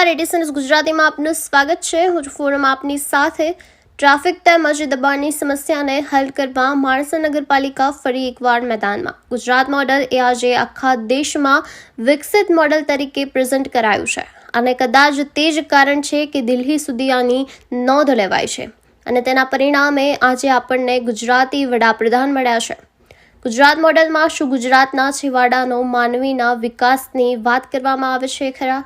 નમસ્કાર એડિસન્સ ગુજરાતીમાં આપનું સ્વાગત છે. હું ફોરમ આપની સાથે. ટ્રાફિક તેમજ દબાણની સમસ્યાને હલ કરવા માણસા નગરપાલિકા ફરી એકવાર મેદાનમાં. ગુજરાત મોડલ એ આજે આખા દેશમાં વિકસિત મોડલ તરીકે પ્રેઝન્ટ કરાયું છે. અને કદાચ તે જ કારણ છે કે દિલ્હી સુધી આની નોંધ લેવાય છે. અને તેના પરિણામે આજે આપણને ગુજરાતી વડાપ્રધાન મળ્યા છે. ગુજરાત મોડલમાં શું ગુજરાતના છેવાડાનો માનવીના વિકાસની વાત કરવામાં આવે છે ખરા?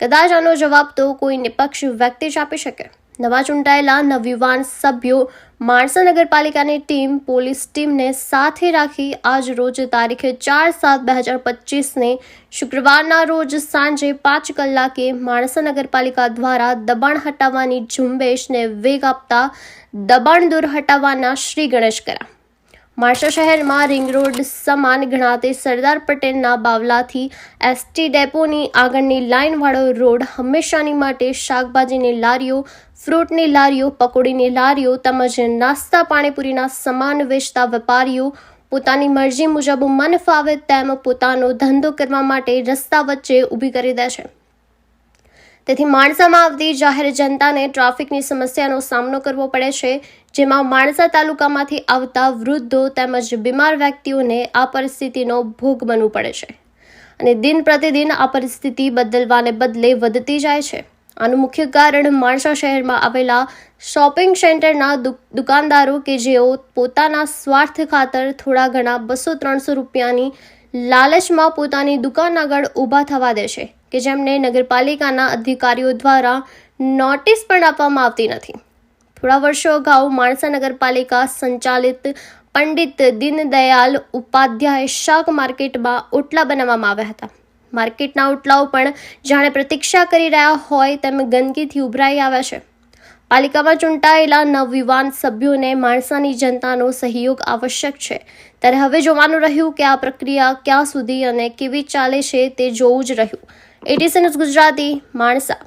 કદાચ આનો જવાબ તો કોઈ નિપક્ષ વ્યક્તિ જ આપી શકે. નવા ચૂંટાયેલા નવયુવાન સભ્યો માણસા નગરપાલિકાની ટીમ, પોલીસ ટીમને સાથે રાખી આજ રોજ તારીખે ચાર સાત બે હજાર પચીસને શુક્રવારના રોજ સાંજે પાંચ કલાકે માણસા નગરપાલિકા દ્વારા દબાણ હટાવવાની ઝુંબેશને વેગ આપતા દબાણ દૂર હટાવવાના શ્રી ગણેશ કર્યા માણસા શહેરમાં રિંગ રોડ સમાન ગણાતે સરદાર પટેલના બાવલાથી એસટી ડેપોની આગળની લાઇનવાળો રોડ હંમેશાની માટે શાકભાજીની લારીઓ, ફ્રૂટની લારીઓ, પકોડીની લારીઓ તેમજ નાસ્તા પાણીપુરીના સમાન વેચતા વેપારીઓ પોતાની મરજી મુજબ મન ફાવે તેમ પોતાનો ધંધો કરવા માટે રસ્તા વચ્ચે ઊભી કરી દે છે. તેથી માણસામાં આવતી જાહેર જનતાને ટ્રાફિકની સમસ્યાનો સામનો કરવો પડે છે, જેમાં માણસા તાલુકામાંથી આવતા વૃદ્ધો તેમજ બીમાર વ્યક્તિઓને આ પરિસ્થિતિનો ભોગ બનવું પડે છે. અને દિન પ્રતિદિન આ પરિસ્થિતિ બદલવાને બદલે વધતી જાય છે. આનું મુખ્ય કારણ માણસા શહેરમાં આવેલા શોપિંગ સેન્ટરના દુકાનદારો કે જેઓ પોતાના સ્વાર્થ ખાતર થોડા ઘણા બસો ત્રણસો રૂપિયાની લાલચમાં પોતાની દુકાન આગળ ઊભા થવા દે છે. કે જેમને નગરપાલિકાના અધિકારીઓ દ્વારા નોટિસ પણ આપવામાં આવતી નથી. થોડા વર્ષો અગાઉ માણસા નગરપાલિકા સંચાલિત પંડિત દીનદયાલ ઉપાધ્યાય શાક માર્કેટમાં ઓટલા બનાવવામાં આવ્યા હતા. માર્કેટના ઓટલાઓ પણ જાણે પ્રતીક્ષા કરી રહ્યા હોય તેમ ગંદકીથી ઉભરાઈ આવ્યા છે. પાલિકામાં ચૂંટાયેલા નવયુવાન સભ્યોને માણસાની જનતાનો સહયોગ આવશ્યક છે. ત્યારે હવે જોવાનું રહ્યું કે આ પ્રક્રિયા ક્યાં સુધી અને કેવી ચાલે છે તે જોવું જ રહ્યું. એટીસી ગુજરાતી માણસા